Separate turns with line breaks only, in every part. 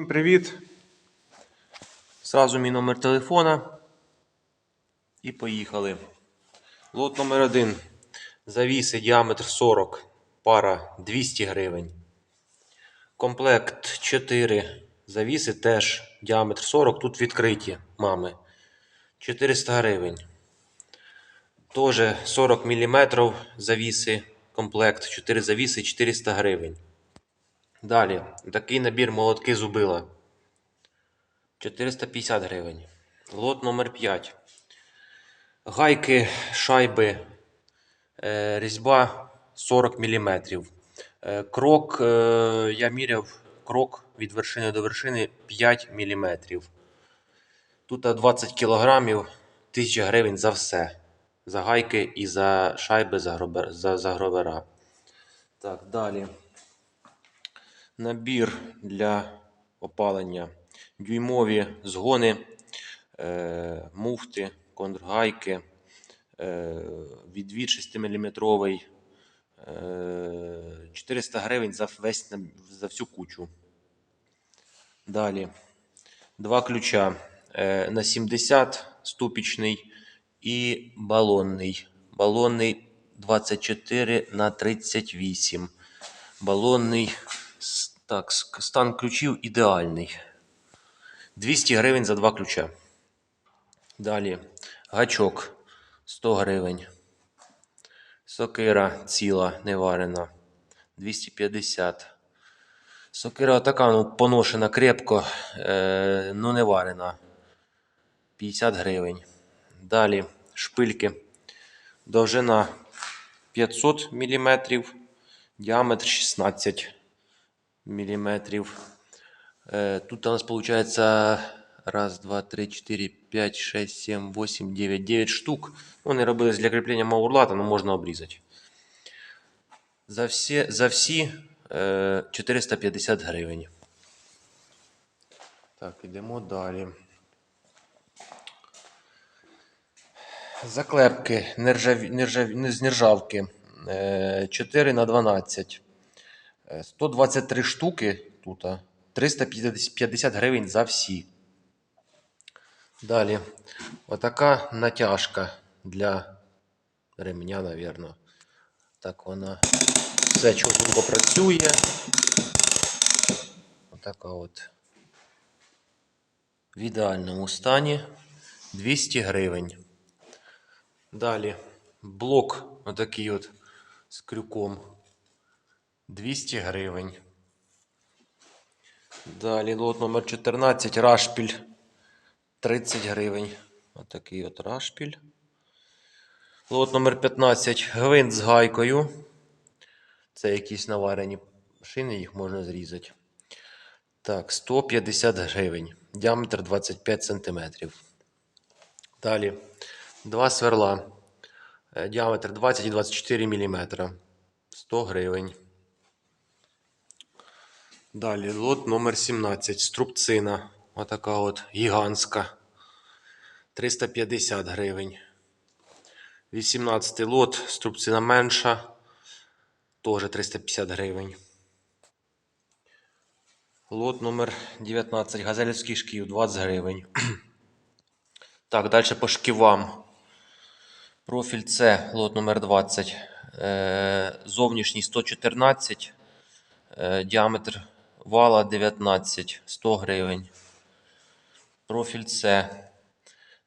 Всім привіт! Сразу мій номер телефона. І поїхали. Лот номер 1. Завіси діаметр 40, пара 200 гривень. Комплект 4. Завіси теж діаметр 40. Тут відкриті мами. 400 гривень. Тоже 40 мм завіси. Комплект 4 завіси 400 гривень. Далі, такий набір молотки зубила. 450 гривень. Лот номер 5. Гайки, шайби, е, різьба 40 мм. Е, крок, е, я міряв крок від вершини до вершини 5 мм. Тут 20 кг, 1000 гривень за все. За гайки і за шайби за, гробер, за, за гровера. Так, далі. Набір для опалення. Дюймові згони, е, муфти, контргайки, е, відвід 6 мм, е, 400 гривень за, весь, за всю кучу. Далі. Два ключа е, на 70 ступічний і балонний. Балонний 24 на 38. Балонний так, стан ключів ідеальний. 200 гривень за два ключа. Далі гачок 100 гривень. Сокира ціла, не варена. 250. Сокира така, ну, поношена крепко, е, ну не варена. 50 гривень. Далі шпильки. Довжина 500 мм, діаметр 16 мм. Е, Тут у нас получается раз, два, три, четыре, пять, шесть, семь, восемь, девять, девять штук. Вони робились для кріплення маурлата, але можна обрізати. За всі, за всі е, 450 гривень. Так, ідемо далі. Заклепки нержаві, нержаві, не з нержавки. Е, 4 на 12. Е, 123 штуки тут. 350 гривень за всі. Далі. Отака натяжка для ремня, напевно. Так вона все чудово працює. Отака от. В ідеальному стані 200 гривень. Далі блок отакий от з крюком 200 гривень. Далі лот номер 14 рашпіль 30 гривень. Отакий от рашпіль. Лот номер 15 гвинт з гайкою. Це якісь наварені шини, їх можна зрізати. Так, 150 гривень. Діаметр 25 см. Далі два сверла. Е, Діаметр 20 і 24 мм. 100 гривень. Далі лот номер 17. Струбцина. Отака от гігантська. 350 гривень. 18 лот. Струбцина менша. Теж 350 гривень. Лот номер 19. Газелівський шків 20 гривень. Так, далі по шківам. Профіль С, лот номер 20. Е, зовнішній 114. Е, діаметр вала 19, 100 гривень. Профіль С.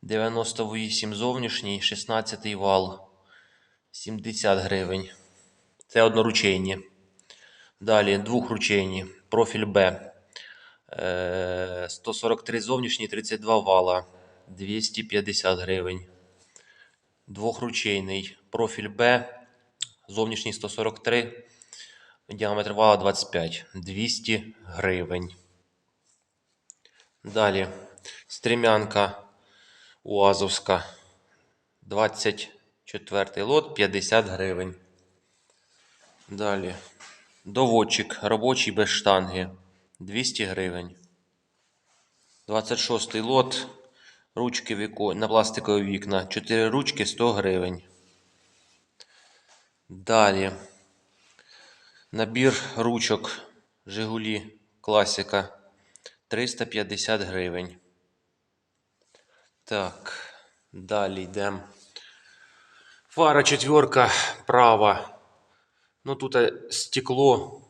98 зовнішній, 16 вал. 70 гривень. Це одноручейні. Далі двохручейні. Профіль Б. Е, 143 зовнішній, 32 вала. 250 гривень. Двохручейний. Профіль Б. Зовнішній 143. Діаметр вала 25. 200 гривень. Далі. Стрімянка УАЗовська. 24 лот 50 гривень. Далі. Доводчик робочий без штанги 200 гривень. 26 лот. Ручки віко... на пластикові вікна. 4 ручки 100 гривень. Далі. Набір ручок Жигулі Класика 350 гривень. Так, далі йдемо. Фара четверка права. Ну тут е, стекло.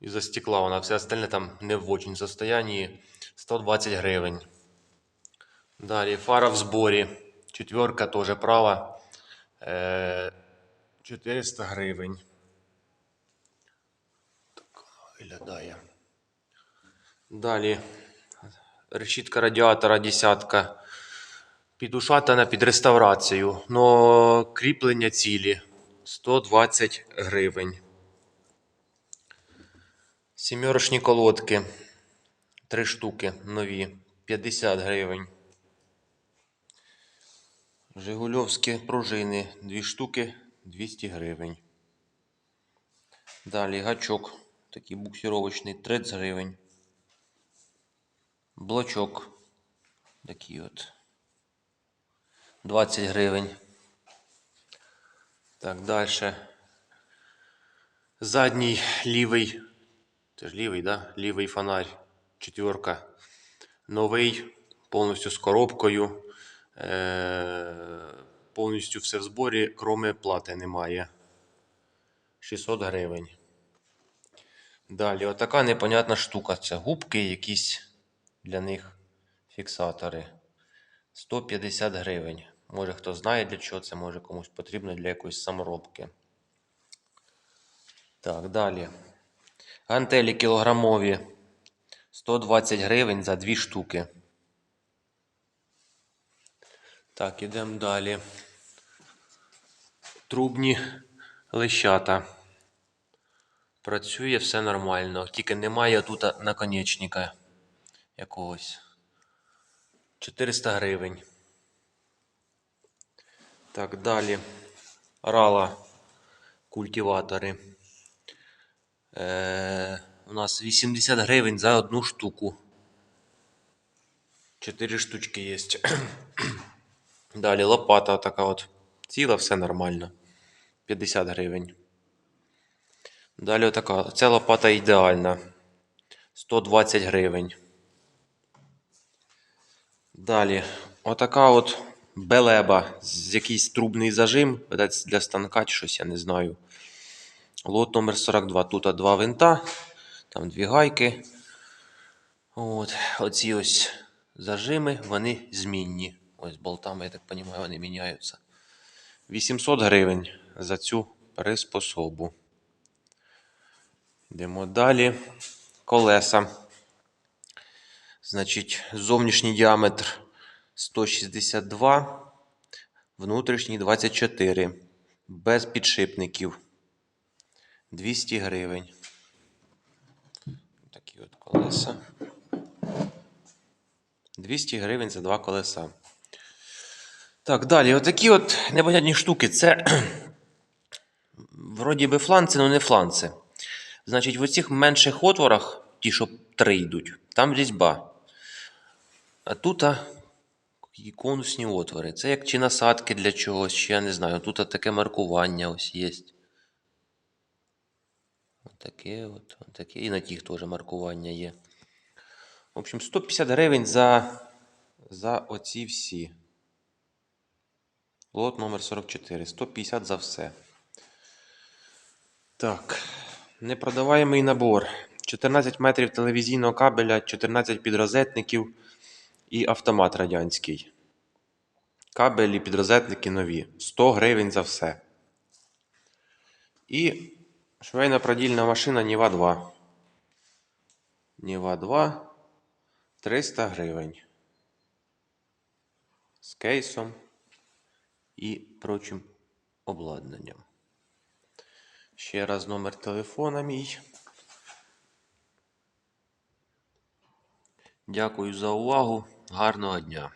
Із-за стекла вона все остальне там не в очень состоянии. 120 гривень. Далі фара в зборі. Четверка теж права. Е, 400 гривень. Так вона виглядає. Далі решітка радіатора десятка. Підушатана під реставрацію. Но кріплення цілі 120 гривень. Сімерочні колодки. Три штуки нові. 50 гривень. Жигульовські пружини. Дві штуки 200 гривень. Далі гачок. Такий буксировочний 30 гривень. Блочок. Такий от. 20 гривень. Так, далі. Задній лівий. Це ж лівий, да? Лівий фонарь. Четверка. Новий. Повністю з коробкою. Е- повністю все в зборі, кроме плати немає. 600 гривень. Далі, отака непонятна штука. Це губки якісь для них фіксатори. 150 гривень. Може хто знає для чого це, може комусь потрібно для якоїсь саморобки. Так, далі. Гантелі кілограмові. 120 гривень за дві штуки. Так, ідемо далі. Трубні лещата. Працює все нормально. Тільки немає тут наконечника якогось. 400 гривень. Так, далі. Рала. Культиватори. Е, у нас 80 гривень за одну штуку. 4 штучки є. Далі лопата така от. Ціла, все нормально. 50 гривень. Далі отака. Ця лопата ідеальна. 120 гривень. Далі, отака от белеба з якийсь трубний зажим, для станка чи щось, я не знаю. Лот номер 42. Тут два винта, там дві гайки. От, оці ось зажими, вони змінні. Ось болтами, я так розумію, вони міняються. 800 гривень за цю приспособу. Йдемо далі. Колеса. Значить, зовнішній діаметр 162, внутрішній 24. Без підшипників. 200 гривень. Такі от колеса. 200 гривень за два колеса. Так, далі. Отакі от непонятні штуки. Це вроді би фланці, але не фланці. Значить, в оцих менших отворах, ті, що три йдуть, там різьба. А тут конусні отвори. Це як чи насадки для чогось, чи я не знаю. Тут таке маркування ось є. Отаке от, отаке. І на тих теж маркування є. В общем, 150 гривень за, за оці всі. Лот номер 44. 150 за все. Так. Непродаваємий набор. 14 метрів телевізійного кабеля, 14 підрозетників і автомат радянський. Кабелі, підрозетники нові. 100 гривень за все. І швейна продільна машина Ніва 2. Ніва 2. 300 гривень. З кейсом і прочим обладнанням. Ще раз номер телефона мій. Дякую за увагу. Гарного дня!